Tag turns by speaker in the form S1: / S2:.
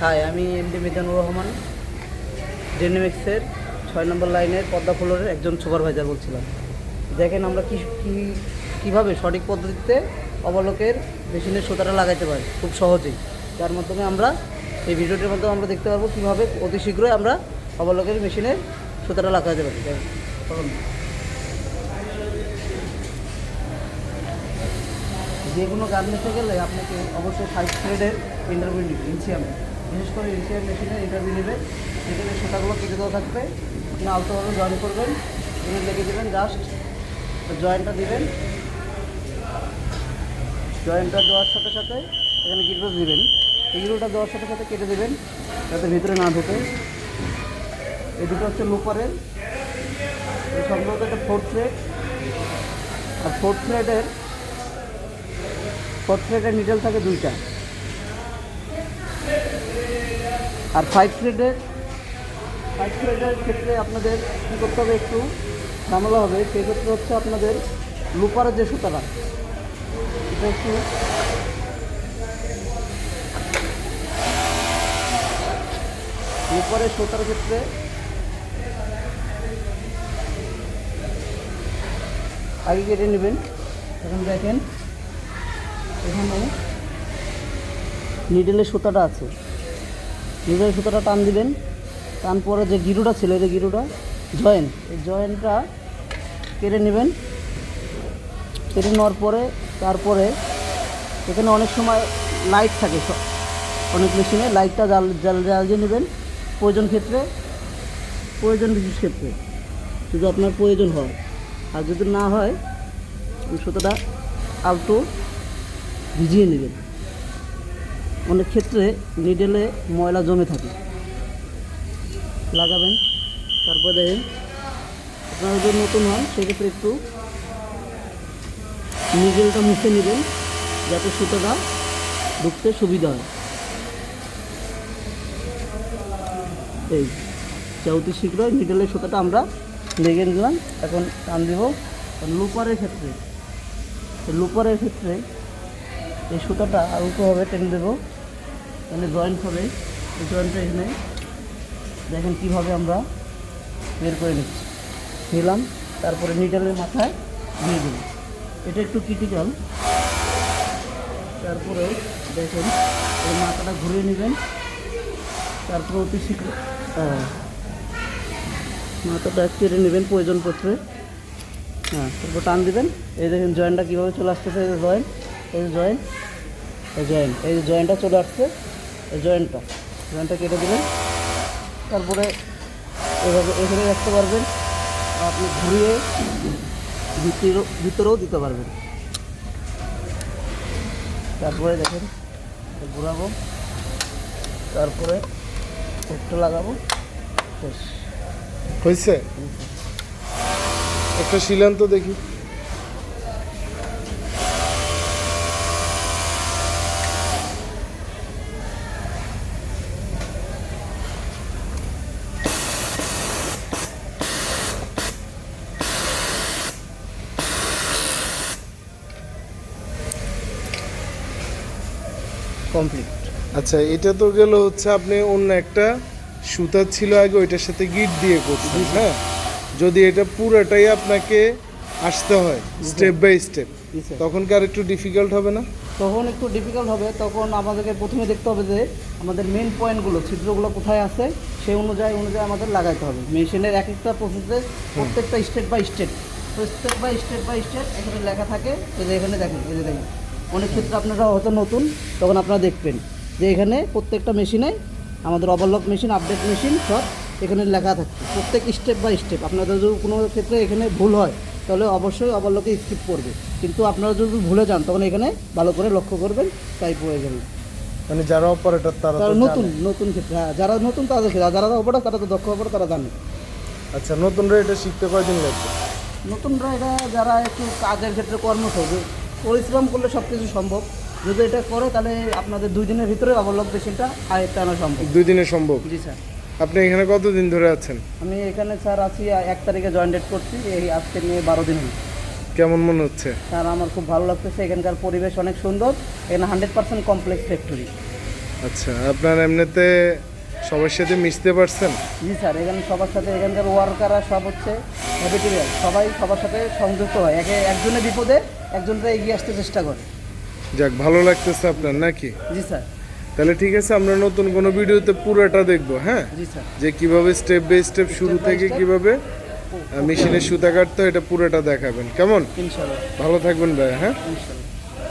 S1: High, আমি MD Mizanur Rahman ডেনিমিক্সের ছয় নম্বর লাইনের পদ্মা ফ্লোরের একজন সুপারভাইজার বলছিলাম। দেখেন আমরা কি, কি- কীভাবে সঠিক পদ্ধতিতে অবলোকের মেশিনের সুতাটা লাগাইতে পারি, খুব সহজেই। যার মাধ্যমে আমরা এই ভিডিওটির মাধ্যমে আমরা দেখতে পারব কীভাবে অতি শীঘ্রই আমরা অবলোকের মেশিনের সুতাটা লাগাইতে পারি। যে কোনো গার্মেন্টসে গেলে আপনাকে অবশ্যই ফাইভ থ্রেডের ইন্টারভিউ নিবে ইনসিয়ামে বিশেষ করে ইনসিয়াম মেশিনে ইন্টারভিউ নেবে সেখানে সুতাগুলো কেটে দেওয়া থাকবে। আপনি আলতোভাবে জয়েন করবেন। এখানে লেগে দেবেন জাস্ট জয়েন্টটা দিবেন। জয়েন্টটা দেওয়ার সাথে সাথে এখানে গিরোটা দিবেন। গিরোটা দেওয়ার সাথে সাথে কেটে দেবেন, যাতে ভিতরে না ঢোকে। এই দুটো হচ্ছে লোপারের। এই সম্ভবত একটা ফোর্থ থ্রেড আর ফোর্থ থ্রেডের ফোর্থ থ্রেডের নিডেল থাকে দুইটা। আর ফাইভ থ্রেডের ফাইভ থ্রেডের ক্ষেত্রে আপনাদের কী করতে হবে একটু ঝামেলা হবে। সেক্ষেত্রে হচ্ছে আপনাদের লুপারের যে সুতাটা, এটা একটু লুপারের সুতার ক্ষেত্রে আগে কেটে নেবেন। এখন দেখেন, এখানে নিডেলের সুতাটা আছে। নিডেলের সুতোটা টান দিবেন। টান পরে যে গিরুটা ছিল, এই যে গিরুটা জয়েন্ট এই জয়েন্টটা কেটে নেবেন। কেটে নেওয়ার পরে, তারপরে এখানে অনেক সময় লাইট থাকে অনেক মেশিনে। লাইটটা জাল জাল জ্বালিয়ে নেবেন। প্রয়োজন ক্ষেত্রে, প্রয়োজন বিশেষ ক্ষেত্রে, যদি আপনার প্রয়োজন হয়। আর যদি না হয় সুতোটা আলতো ভিজিয়ে নেবেন। অনেক ক্ষেত্রে নিডেলে ময়লা জমে থাকে। লাগাবেন, তারপর দেখেন, আপনারা যদি নতুন হন, সেক্ষেত্রে একটু নিডেলটা মুছে নেবেন, যাতে সুতোটা ঢুকতে সুবিধা হয়। এই চৌতি শীঘ্রই নিডেলের সুতোটা আমরা লেগে নিলাম। এখন টান দিব। লুপারের ক্ষেত্রে লুপারের ক্ষেত্রে এই সুতাটা আলতোভাবে টেনে দেবো। তাহলে জয়েন্ট হবে। এই জয়েন্টটা এখানে। দেখেন কীভাবে আমরা বের করে নিচ্ছি। নিলাম, তারপরে নিডালের মাথায় দিয়ে দেবো এটা একটু ক্রিটিক্যাল তারপরে দেখেন, এই মাথাটা ঘুরিয়ে নেবেন। তারপরে অতি শীঘ্র হ্যাঁ। মাথাটা কেটে নেবেন প্রয়োজন পত্রে হ্যাঁ তারপর টান দেবেন। এই দেখেন জয়েন্টটা কীভাবে চলে আসতেছে, এই জয়েন্ট এই জয়েন্ট এই জয়েন্ট এই যে জয়েন্টটা চলে আসছে। এই জয়েন্টটা। জয়েন্টটা কেটে দেবেন তারপরে এভাবে এখানে রাখতে পারবেন। আপনি ঘুরিয়ে ভিতরেও ভিতরেও দিতে পারবেন। তারপরে দেখেন ঘোরাবো। তারপরে একটা লাগাবো।
S2: হয়েছে একটা শিলান্ত তো দেখি।
S1: কমপ্লিট
S2: আচ্ছা এটা তো গেল হচ্ছে আপনি অন্য একটা সুতা ছিল আগে ওইটার সাথে গিট দিয়ে করছেন হ্যাঁ? যদি এটা পুরোটাই আপনাকে আসতে হয় স্টেপ বাই স্টেপ তখন কি আর একটু ডিফিকাল্ট হবে না?
S1: তখন একটু ডিফিকাল্ট হবে তখন আমাদেরকে প্রথমে দেখতে হবে যে আমাদের মেন পয়েন্টগুলো ছিদ্রগুলো কোথায় আছে সেই অনুযায়ী অনুযায়ী আমাদের লাগাইতে হবে। মেশিনের এক একটা প্রসেসে প্রত্যেকটা স্টেপ বাই স্টেপ তো step by step by step এখানে লেখা থাকে এই যে এখানে দেখেন এই যে দেখেন। অনেক ক্ষেত্রে আপনারা হয়তো নতুন তখন আপনারা দেখবেন যে এখানে প্রত্যেকটা মেশিনে আমাদের ওভারলক মেশিন আপডেট মেশিন সব এখানে লেখা থাকছে। প্রত্যেক স্টেপ বাই স্টেপ আপনাদের যদি কোনো ক্ষেত্রে এখানে ভুল হয় তাহলে অবশ্যই ওভারলকে স্কিপ করবে। কিন্তু আপনারা যদি ভুলে যান তখন এখানে ভালো করে লক্ষ্য করবেন তাই হয়ে যাবে।
S2: মানে যারা অপারেটর তারা
S1: নতুন নতুন ক্ষেত্রে হ্যাঁ যারা নতুন তাদের ক্ষেত্রে যারা অপারেটর তারা তো দক্ষ অপারেটর তারা জানে।
S2: আচ্ছা নতুনরা এটা শিখতে কয়দিন লাগবে?
S1: নতুনরা এটা যারা একটু কাজের ক্ষেত্রে কর্মঠ হবে পরিশ্রম করলে সব কিছু সম্ভব। যদি এটা করে তাহলে আপনাদের দুই দিনের ভিতরে অবলক মেশিনটা আয়ত্তে আনা সম্ভব।
S2: দুই দিনে সম্ভব?
S1: জি স্যার।
S2: আপনি এখানে কতদিন ধরে আছেন?
S1: আমি এখানে স্যার আছি এক তারিখে জয়েন ডেট করছি। এই আজকে নিয়ে বারো দিন হলো।
S2: কেমন মনে হচ্ছে?
S1: স্যার আমার খুব ভালো লাগতেছে। এখানকার পরিবেশ অনেক সুন্দর। এখানে হান্ড্রেড পার্সেন্ট কমপ্লেক্স ফ্যাক্টরি
S2: আচ্ছা আপনার এমনিতে সবার সাথে মিশতে পারছেন?
S1: জি স্যার এখানে সবার সাথে এখানকার ওয়ার্কাররা সব হচ্ছে হ্যাবিটেরিয়াল সবাই সবার সাথে সংযুক্ত হয়। একে একজনের বিপদে একজনটা এগিয়ে আসতে চেষ্টা করে।
S2: যাক ভালো লাগতেছে আপনার নাকি?
S1: জি স্যার।
S2: তাহলে ঠিক আছে আমরা নতুন কোনো ভিডিওতে পুরোটা দেখব হ্যাঁ?
S1: জি স্যার।
S2: যে কীভাবে স্টেপ বাই স্টেপ শুরু থেকে. কীভাবে মেশিনে সুতা কাটতে এটা পুরোটা দেখাবেন কেমন? ভালো থাকবেন ভাই হ্যাঁ?